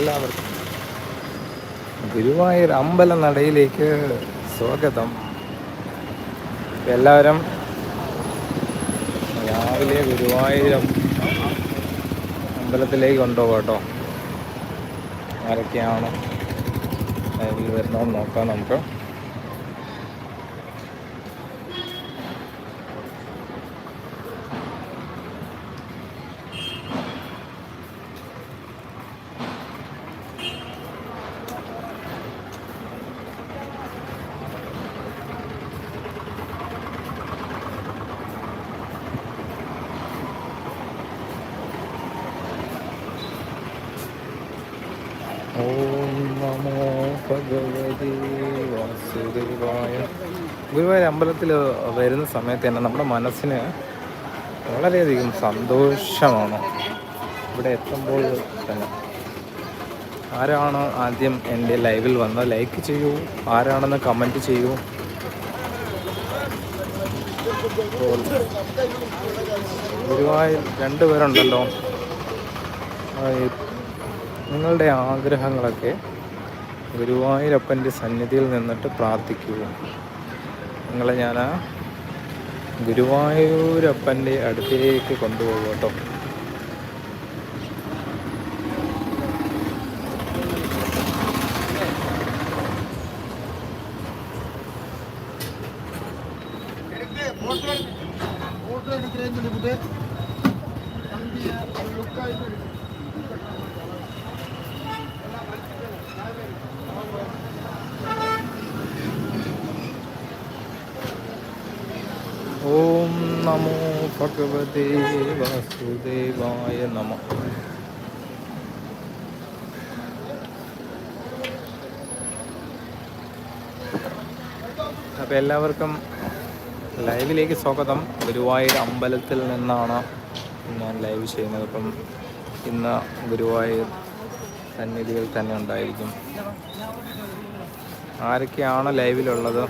എല്ലാവർക്കും. ഗുരുവായൂർ അമ്പല നടയിലേക്ക് സ്വാഗതം. എല്ലാവരും രാവിലെ ഗുരുവായൂരം അമ്പലത്തിലേക്ക് കൊണ്ടുപോകാം കേട്ടോ. ആരൊക്കെയാണ് വരണമെന്ന് നോക്കാം നമുക്ക് ഓം നമോ ഭഗവതി ഗുരുവായൂർ അമ്പലത്തിൽ വരുന്ന സമയത്ത് തന്നെ നമ്മുടെ മനസ്സിന് വളരെയധികം സന്തോഷമാണ്. ഇവിടെ എത്തുമ്പോൾ തന്നെ. ആരാണ് ആദ്യം എന്റെ ലൈവിൽ വന്ന് ലൈക്ക് ചെയ്യൂ. ആരാണെന്ന് കമന്റ് ചെയ്യൂ. ഗുരുവായൂർ രണ്ടുപേരുണ്ടല്ലോ. നിങ്ങളുടെ ആഗ്രഹങ്ങളൊക്കെ ഗുരുവായൂരപ്പന്റെ സന്നിധിയിൽ നിന്നിട്ട് പ്രാർത്ഥിക്കുക നിങ്ങളെ ഞാൻ ആ ഗുരുവായൂരപ്പന്റെ അടുത്തേക്ക് കൊണ്ടുപോകും കേട്ടോ ഓം നമോ ഭഗവതേ വാസുദേവായ നമ. അപ്പോൾ എല്ലാവർക്കും ലൈവിലേക്ക് സ്വാഗതം. ഗുരുവായൂർ അമ്പലത്തിൽ നിന്നാണ് ഞാൻ ലൈവ് ചെയ്യുന്നത്. അപ്പം ഇന്ന് ഗുരുവായൂർ സന്നിധികൾ തന്നെ ഉണ്ടായിരിക്കും. ആരൊക്കെയാണ് ലൈവിലുള്ളത്?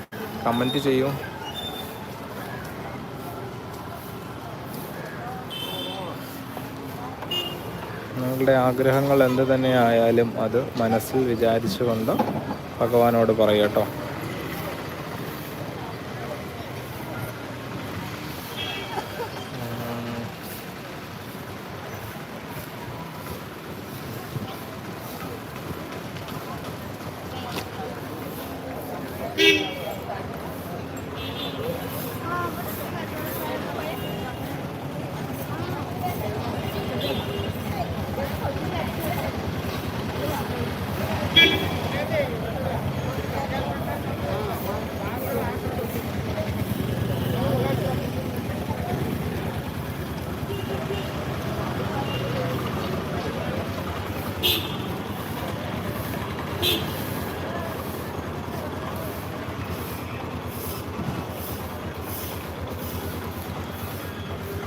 കമന്റ് ചെയ്യൂ. നിങ്ങളുടെ ആഗ്രഹങ്ങൾ എന്ത് തന്നെ ആയാലും അത് മനസ്സിൽ വിചാരിച്ചുകൊണ്ട് ഭഗവാനോട് പറയട്ടോ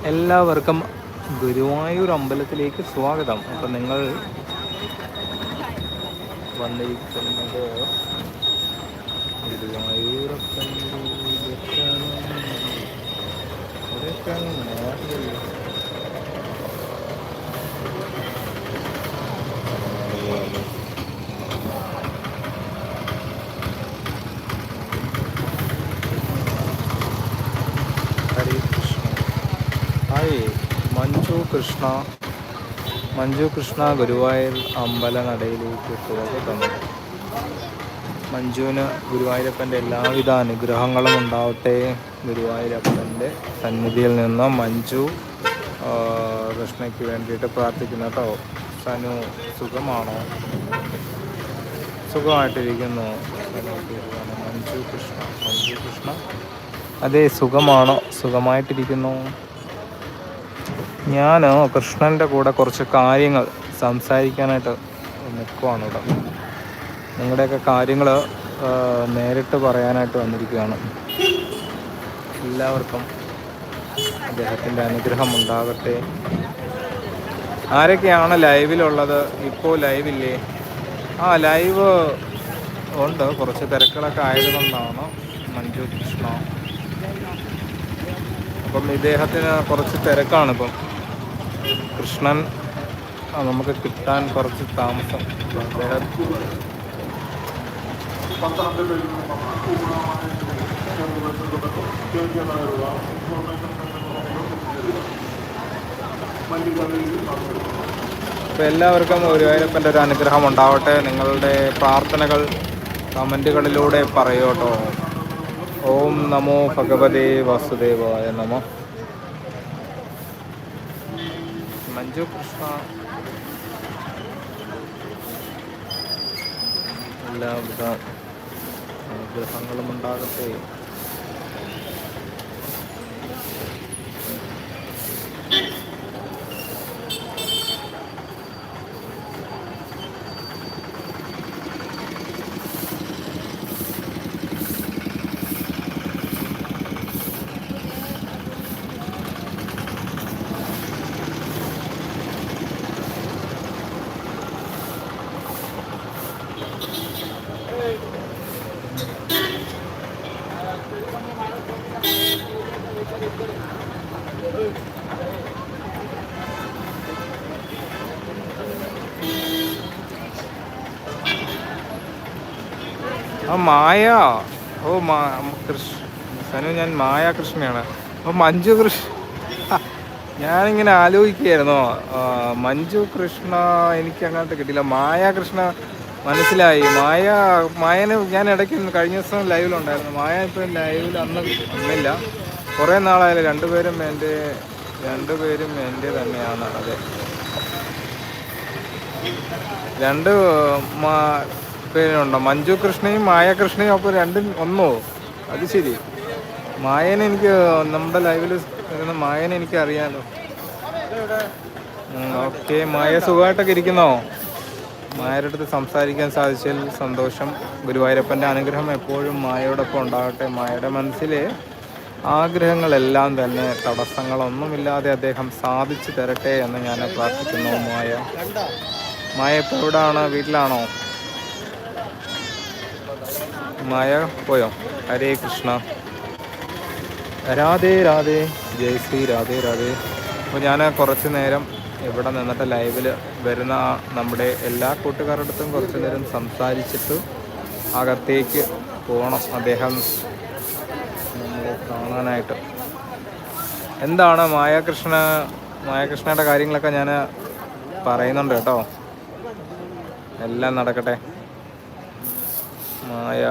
എല്ലാവർക്കും ഗുരുവായൂർ അമ്പലത്തിലേക്ക് സ്വാഗതം. അപ്പം നിങ്ങൾ വന്നിരിക്കുന്നത് ഗുരുവായൂരപ്പന്റെ ഹായ്. മഞ്ജു കൃഷ്ണ. മഞ്ജു കൃഷ്ണ ഗുരുവായൂർ അമ്പലനടയിലേക്ക് സ്വാഗതം മഞ്ജുവിന് ഗുരുവായൂരപ്പന്റെ എല്ലാവിധ അനുഗ്രഹങ്ങളും ഉണ്ടാവട്ടെ. ഗുരുവായൂരപ്പന്റെ സന്നിധിയിൽ നിന്ന് മഞ്ജു കൃഷ്ണയ്ക്ക് വേണ്ടിയിട്ട് പ്രാർത്ഥിക്കുന്നു കേട്ടോ. സനു സുഖമാണോ? സുഖമായിട്ടിരിക്കുന്നു. മഞ്ജു കൃഷ്ണ മഞ്ജു കൃഷ്ണ. അതെ സുഖമാണോ? സുഖമായിട്ടിരിക്കുന്നു. ഞാൻ കൃഷ്ണന്റെ കൂടെ കുറച്ച് കാര്യങ്ങൾ സംസാരിക്കാനായിട്ട് നിൽക്കുവാണ് ഇവിടെ. നിങ്ങളുടെയൊക്കെ കാര്യങ്ങൾ നേരിട്ട് പറയാനായിട്ട് വന്നിരിക്കുകയാണ്. എല്ലാവർക്കും അദ്ദേഹത്തിന്റെ അനുഗ്രഹം ഉണ്ടാകട്ടെ. ആരൊക്കെയാണ് ലൈവിലുള്ളത്? ഇപ്പോൾ ലൈവില്ലേ? ആ ലൈവ് ഉണ്ട്. കുറച്ച് തിരക്കുകളൊക്കെ ആയതുകൊണ്ടാണ് മഞ്ജു കൃഷ്ണ. അപ്പം ഇദ്ദേഹത്തിന് കുറച്ച് തിരക്കാണ് ഇപ്പം കൃഷ്ണൻ നമുക്ക് കിട്ടാൻ കുറച്ച് താമസം. അപ്പോൾ എല്ലാവർക്കും ഗുരുവായൂരപ്പന്റെ ഒരു അനുഗ്രഹം ഉണ്ടാവട്ടെ. നിങ്ങളുടെ പ്രാർത്ഥനകൾ കമന്റുകളിലൂടെ പറയൂട്ടോ ഓം നമോ ഭഗവതേ വാസുദേവായ നമ. മഞ്ജു കൃഷ്ണ എല്ലാവിധ അനുഗ്രഹങ്ങളും ഉണ്ടാകട്ടെ ആ മായ. ഓ മാ കൃഷ്ണ സനു ഞാൻ മായ കൃഷ്ണയാണ്. അപ്പോൾ മഞ്ജു കൃഷ്ണ ഞാനിങ്ങനെ ആലോചിക്കുകയായിരുന്നു. മഞ്ജു കൃഷ്ണ എനിക്ക് അങ്ങനത്തെ കിട്ടിയില്ല. മായ കൃഷ്ണ മനസ്സിലായി. മായ മായനെ ഞാൻ ഇടയ്ക്ക് കഴിഞ്ഞ ദിവസം ലൈവിലുണ്ടായിരുന്നു. മായ ഇപ്പം ലൈവിൽ അന്ന് അന്നില്ല കുറേ നാളായാലും രണ്ടുപേരും എന്റെ രണ്ടുപേരും എന്റെ തന്നെയാണ്. അതെ. രണ്ട് പേരുണ്ടോ? മഞ്ജു കൃഷ്ണയും മായ കൃഷ്ണയും അപ്പോൾ രണ്ടും ഒന്നോ? അത് ശരി. മായനെ എനിക്ക് നമ്മുടെ ലൈവിൽ വരുന്ന മായനെ എനിക്ക് അറിയാലോ. ഓക്കെ. മായ സുഖമായിട്ടൊക്കെ ഇരിക്കുന്നോ? മായയുടെ അടുത്ത് സംസാരിക്കാൻ സാധിച്ചതിൽ സന്തോഷം. ഗുരുവായൂരപ്പന്റെ അനുഗ്രഹം എപ്പോഴും മായയോടൊപ്പം ഉണ്ടാകട്ടെ. മായയുടെ മനസ്സിലെ ആഗ്രഹങ്ങളെല്ലാം തന്നെ തടസ്സങ്ങളൊന്നുമില്ലാതെ അദ്ദേഹം സാധിച്ചു തരട്ടെ എന്ന് ഞാൻ പ്രാർത്ഥിക്കുന്നു മായ. മായ ഇപ്പോൾ എവിടെയാണ് വീട്ടിലാണോ? മായ പോയോ? ഹരേ കൃഷ്ണ. രാധേ രാധേ. ജയ് ശ്രീ രാധേ രാധേ. അപ്പോൾ ഞാൻ കുറച്ച് നേരം ഇവിടെ നിന്നിട്ട് ലൈവിൽ വരുന്ന നമ്മുടെ എല്ലാ കൂട്ടുകാരുടെ അടുത്തും കുറച്ച് നേരം സംസാരിച്ചിട്ട് അകത്തേക്ക് പോകണം അദ്ദേഹം നമ്മളെ കാണാനായിട്ട്. എന്താണ് മായാകൃഷ്ണ മായാകൃഷ്ണയുടെ കാര്യങ്ങളൊക്കെ ഞാൻ പറയുന്നുണ്ട് കേട്ടോ. എല്ലാം നടക്കട്ടെ. മായ.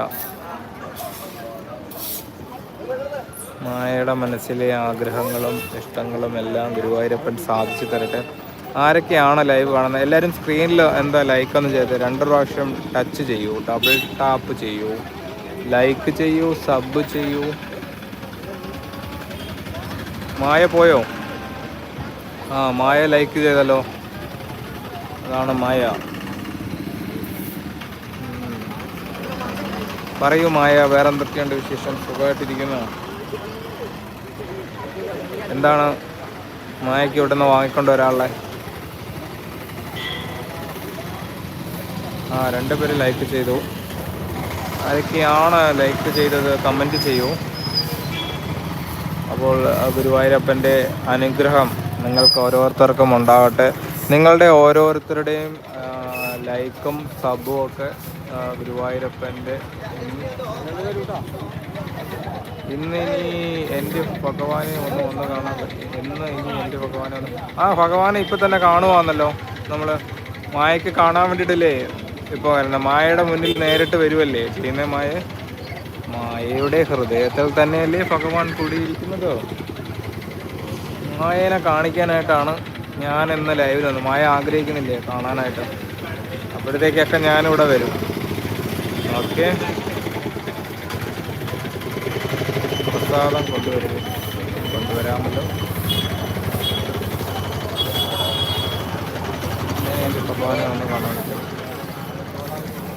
മായയുടെ മനസ്സിലെ ആഗ്രഹങ്ങളും ഇഷ്ടങ്ങളും എല്ലാം ഗുരുവായൂരപ്പൻ സാധിച്ചു തരട്ടെ. ആരൊക്കെയാണ് ലൈവ് കാണുന്നത്? എല്ലാവരും സ്ക്രീനിൽ എന്താ ലൈക്ക് ഒന്ന് ചെയ്ത് രണ്ട് പ്രാവശ്യം ടച്ച് ചെയ്യൂ ഡബിൾ ടാപ്പ് ചെയ്യൂ ലൈക്ക് ചെയ്യൂ സബ് ചെയ്യൂ. മായ പോയോ? ആ മായ ലൈക്ക് ചെയ്തല്ലോ അതാണ് മായ. പറയൂ മായ വേറെ എന്തൊക്കെയുണ്ട് വിശേഷം? സുഖമായിട്ടിരിക്കുന്നു. എന്താണ് മായയ്ക്ക് ഇവിടെ നിന്ന് വാങ്ങിക്കൊണ്ട് ഒരാളെ ആ രണ്ടുപേരും ലൈക്ക് ചെയ്തു. ആരൊക്കെയാണ് ലൈക്ക് ചെയ്തത്? കമന്റ് ചെയ്യൂ. അപ്പോൾ ഗുരുവായൂരപ്പന്റെ അനുഗ്രഹം നിങ്ങൾക്ക് ഓരോരുത്തർക്കും ഉണ്ടാവട്ടെ. നിങ്ങളുടെ ഓരോരുത്തരുടെയും ലൈക്കും സബും ഒക്കെ ഗുരുവായൂരപ്പന്റെ. ഇന്ന് ഇനി എന്റെ ഭഗവാനെ ഒന്ന് ഒന്ന് കാണാൻ പറ്റി. ഇന്ന് ഇനി എന്റെ ഭഗവാനെ ഒന്ന് ആ ഭഗവാനെ ഇപ്പം തന്നെ കാണുവാന്നല്ലോ നമ്മൾ മായക്ക് കാണാൻ വേണ്ടിയിട്ടല്ലേ ഇപ്പോൾ വരണം. മായയുടെ മുന്നിൽ നേരിട്ട് വരുമല്ലേ ചെയ്യുന്ന മായ? മായയുടെ ഹൃദയത്തിൽ തന്നെയല്ലേ ഭഗവാൻ കൂടിയിരിക്കുന്നത്. മായേനെ കാണിക്കാനായിട്ടാണ് ഞാൻ എന്ന ലൈവിൽ വന്നു മായ ആഗ്രഹിക്കുന്നില്ലേ കാണാനായിട്ട്? അപ്പോഴത്തേക്കൊക്കെ ഞാനിവിടെ വരും. ഓക്കെ. പ്രസാദം കൊണ്ടുവരും. കൊണ്ടുവരാമല്ലോ.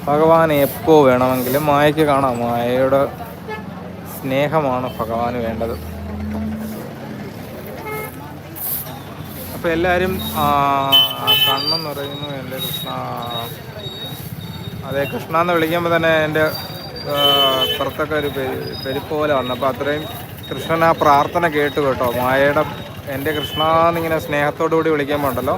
ഭഗവാനെ ഒന്ന് എപ്പോൾ വേണമെങ്കിലും മായയ്ക്ക് കാണാം. മായയുടെ സ്നേഹമാണ് ഭഗവാന് വേണ്ടത്. അപ്പോൾ എല്ലാവരും കണ്ണം നിറയുന്നു എന്റെ കൃഷ്ണ അതെ കൃഷ്ണ എന്ന് വിളിക്കുമ്പോൾ തന്നെ എന്റെ പുറത്തൊക്കെ ഒരു പേര് പെരുപ്പ് പോലെ വന്നു അപ്പോൾ അത്രയും കൃഷ്ണൻ ആ പ്രാർത്ഥന കേട്ടു കേട്ടോ. മായയുടെ എന്റെ കൃഷ്ണ എന്നിങ്ങനെ സ്നേഹത്തോടു കൂടി വിളിക്കുമ്പോൾ ഉണ്ടല്ലോ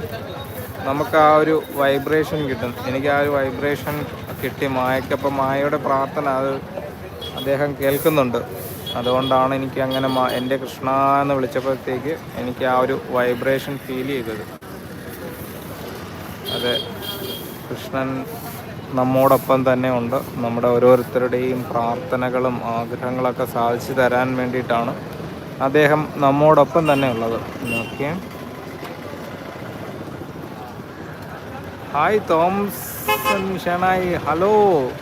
നമുക്ക് ആ ഒരു വൈബ്രേഷൻ കിട്ടും. എനിക്ക് ആ ഒരു വൈബ്രേഷൻ കിട്ടി. മായക്കപ്പം മായയുടെ പ്രാർത്ഥന അത് അദ്ദേഹം കേൾക്കുന്നുണ്ട്. അതുകൊണ്ടാണ് എനിക്ക് അങ്ങനെ എന്റെ കൃഷ്ണ എന്ന് വിളിച്ചപ്പോഴത്തേക്ക് എനിക്ക് ആ ഒരു വൈബ്രേഷൻ ഫീൽ ചെയ്തത്. അതെ കൃഷ്ണൻ നമ്മോടൊപ്പം തന്നെ ഉണ്ട്. നമ്മുടെ ഓരോരുത്തരുടെയും പ്രാർത്ഥനകളും ആഗ്രഹങ്ങളൊക്കെ സാധിച്ചു തരാൻ വേണ്ടിയിട്ടാണ് അദ്ദേഹം നമ്മോടൊപ്പം തന്നെ ഉള്ളത്. Okay hi Thomson Shenoy hello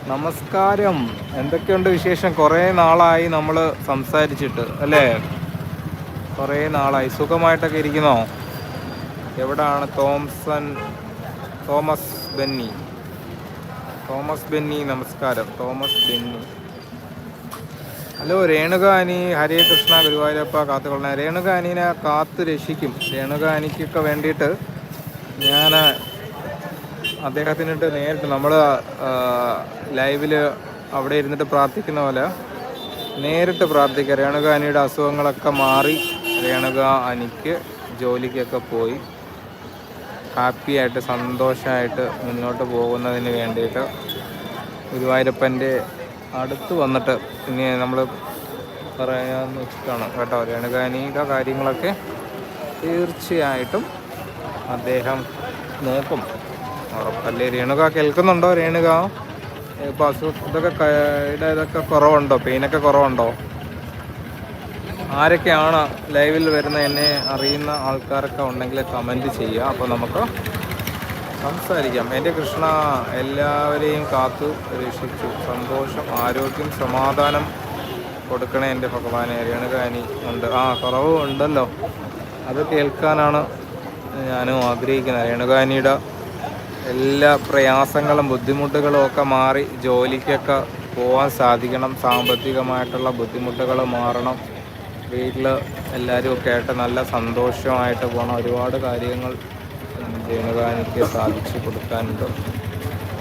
നമസ്കാരം. എന്തൊക്കെയുണ്ട് വിശേഷം? കുറേ നാളായി നമ്മൾ സംസാരിച്ചിട്ട് അല്ലേ? കുറേ നാളായി. സുഖമായിട്ടൊക്കെ ഇരിക്കുന്നോ? എവിടാണ് Thomson Thomas Benny? Thomas Benny നമസ്കാരം. തോമസ് ബെന്നി. ഹലോ രേണുകാനി ഹരേ കൃഷ്ണ ഗുരുവായൂരപ്പ കാത്തുകൊള്ളണേ രേണുകാനിനെ കാത്ത് രക്ഷിക്കും. രേണുകാനിക്കൊക്കെ വേണ്ടിയിട്ട് ഞാൻ അദ്ദേഹത്തിനിട്ട് നേരിട്ട് നമ്മൾ ലൈവിൽ അവിടെ ഇരുന്നിട്ട് പ്രാർത്ഥിക്കുന്ന പോലെ നേരിട്ട് പ്രാർത്ഥിക്കുക. രേണുക അനിയുടെ അസുഖങ്ങളൊക്കെ മാറി രേണുക അനിക്ക് ജോലിക്കൊക്കെ പോയി. ഹാപ്പി ആയിട്ട് സന്തോഷമായിട്ട് മുന്നോട്ട് പോകുന്നതിന് വേണ്ടിയിട്ട് ഗുരുവായൂരപ്പന്റെ അടുത്ത് വന്നിട്ട് ഇനി നമ്മൾ പറയാമെന്ന് വെച്ചിട്ടാണ് കേട്ടോ. രേണുകാനിയുടെ കാര്യങ്ങളൊക്കെ തീർച്ചയായിട്ടും അദ്ദേഹം നോക്കും. ഉറപ്പല്ലേ? രേണുക കേൾക്കുന്നുണ്ടോ? രേണുക? ഇപ്പൊ അസുഖ ഇതൊക്കെ ഇതൊക്കെ കുറവുണ്ടോ? പെയിനൊക്കെ കുറവുണ്ടോ? ആരൊക്കെയാണ് ലൈവിൽ വരുന്ന എന്നെ അറിയുന്ന ആൾക്കാരൊക്കെ ഉണ്ടെങ്കിൽ കമന്റ് ചെയ്യുക. അപ്പോൾ നമുക്ക് സംസാരിക്കാം. എന്റെ കൃഷ്ണ എല്ലാവരെയും കാത്തു രക്ഷിച്ചു. സന്തോഷം ആരോഗ്യം സമാധാനം കൊടുക്കണേ എന്റെ ഭഗവാനെ. രേണുകാനി ഉണ്ട്. ആ കുറവ് ഉണ്ടല്ലോ അത് കേൾക്കാനാണ് ഞാനും ആഗ്രഹിക്കുന്നത്. രേണുകാനിയുടെ എല്ലാ പ്രയാസങ്ങളും ബുദ്ധിമുട്ടുകളും ഒക്കെ മാറി ജോലിക്കൊക്കെ പോകാൻ സാധിക്കണം. സാമ്പത്തികമായിട്ടുള്ള ബുദ്ധിമുട്ടുകൾ മാറണം. വീട്ടിൽ എല്ലാവരും ഒക്കെ ആയിട്ട് നല്ല സന്തോഷമായിട്ട് പോകണം ഒരുപാട് കാര്യങ്ങൾ രേണുകാനിക്ക് സാധിച്ചു കൊടുക്കാനുണ്ട്.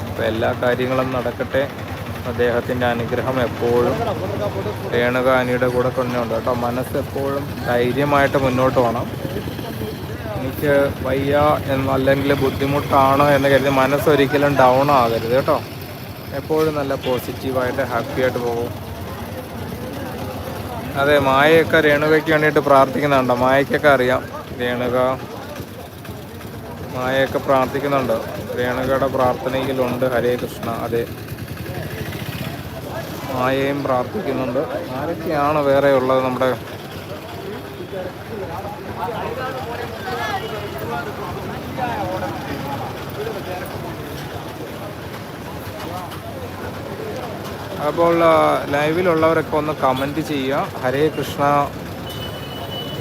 അപ്പോൾ എല്ലാ കാര്യങ്ങളും നടക്കട്ടെ. അദ്ദേഹത്തിന്റെ അനുഗ്രഹം എപ്പോഴും രേണുകാനിയുടെ കൂടെ കൊണ്ടുണ്ട് കേട്ടോ മനസ്സ് എപ്പോഴും ധൈര്യമായിട്ട് മുന്നോട്ട് പോകണം എനിക്ക് വയ്യ എന്നല്ലെങ്കിൽ ബുദ്ധിമുട്ടാണ് എന്ന് കരുതി മനസ്സൊരിക്കലും ഡൗൺ ആകരുത് കേട്ടോ. എപ്പോഴും നല്ല പോസിറ്റീവായിട്ട് ഹാപ്പി ആയിട്ട് പോകും. അതെ മായയൊക്കെ രേണുകയ്ക്ക് വേണ്ടിയിട്ട് പ്രാർത്ഥിക്കുന്നുണ്ടോ? മായയ്ക്കൊക്കെ അറിയാം രേണുക. മായയൊക്കെ പ്രാർത്ഥിക്കുന്നുണ്ട്. രേണുകയുടെ പ്രാർത്ഥനയിലുണ്ട് ഹരേ കൃഷ്ണ അതെ. മായയും പ്രാർത്ഥിക്കുന്നുണ്ട്. ആരൊക്കെയാണ് വേറെ ഉള്ളത് നമ്മുടെ അപ്പോൾ ലൈവിലുള്ളവരൊക്കെ ഒന്ന് കമന്റ് ചെയ്യുക. ഹരേ കൃഷ്ണ.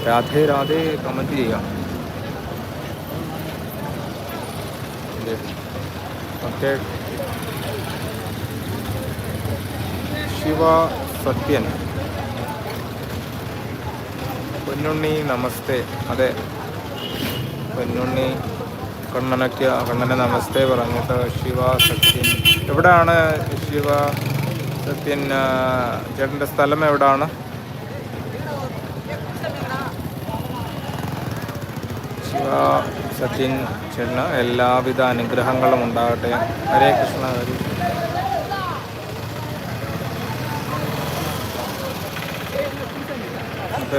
രാധേ രാധേ കമന്റ് ചെയ്യാം ഓക്കെ. ശിവ സത്യൻ. പൊന്നുണ്ണി നമസ്തേ. അതെ. പൊന്നുണ്ണി കണ്ണനൊക്കെ കണ്ണനെ നമസ്തേ പറഞ്ഞിട്ട് ശിവ സത്യൻ. എവിടെയാണ് ശിവ? സത്യൻ ചേട്ടന്റെ സ്ഥലം എവിടാണ്? ശിവ സത്യൻ ചേട്ടന് എല്ലാവിധ അനുഗ്രഹങ്ങളും ഉണ്ടാകട്ടെ. ഹരേ കൃഷ്ണ ഹരി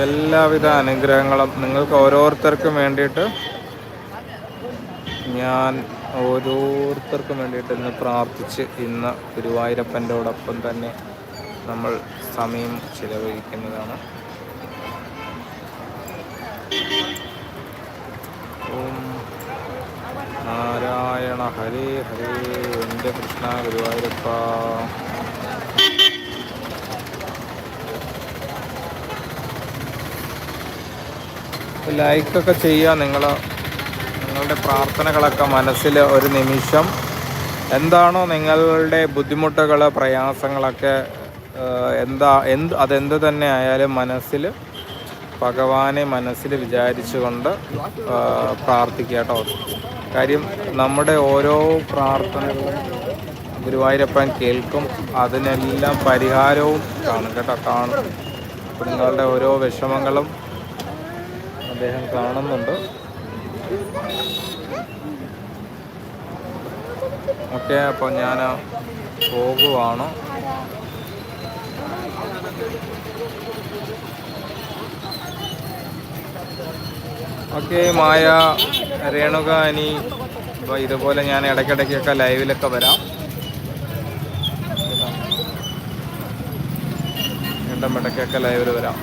എല്ലാവിധ അനുഗ്രഹങ്ങളും നിങ്ങൾക്ക് ഓരോരുത്തർക്കും വേണ്ടിയിട്ട് ഞാൻ ഓരോരുത്തർക്കും വേണ്ടിയിട്ട് ഇന്ന് പ്രാർത്ഥിച്ച് ഇന്ന് ഗുരുവായൂരപ്പന്റെയോടൊപ്പം തന്നെ നമ്മൾ സമയം ചിലവഴിക്കുന്നതാണ്. ഓം നാരായണ ഹരേ ഹരേ. എന്റെ കൃഷ്ണ ഗുരുവായൂരപ്പ. ലൈക്കൊക്കെ ചെയ്യുക നിങ്ങൾ നിങ്ങളുടെ പ്രാർത്ഥനകളൊക്കെ മനസ്സിൽ ഒരു നിമിഷം. എന്താണോ നിങ്ങളുടെ ബുദ്ധിമുട്ടുകൾ പ്രയാസങ്ങളൊക്കെ എന്താ എന്ത് അതെന്ത് തന്നെ ആയാലും മനസ്സിൽ ഭഗവാനെ മനസ്സിൽ വിചാരിച്ചുകൊണ്ട് പ്രാർത്ഥിക്കുക കേട്ടോ. കാര്യം നമ്മുടെ ഓരോ പ്രാർത്ഥനകളും ഗുരുവായൂരപ്പൻ കേൾക്കും. അതിനെല്ലാം പരിഹാരവും കാണും കേട്ടോ കാണും. നിങ്ങളുടെ ഓരോ വിഷമങ്ങളും അദ്ദേഹം കാണുന്നുണ്ട്. ഓക്കെ അപ്പോൾ ഞാൻ പോകുവാണ്. ഓക്കെ മായ രേണുക ഇനി അപ്പോൾ ഇതുപോലെ ഞാൻ ഇടയ്ക്കിടയ്ക്കൊക്കെ ലൈവിലൊക്കെ വരാം. വീണ്ടും ഇടയ്ക്കൊക്കെ ലൈവിൽ വരാം.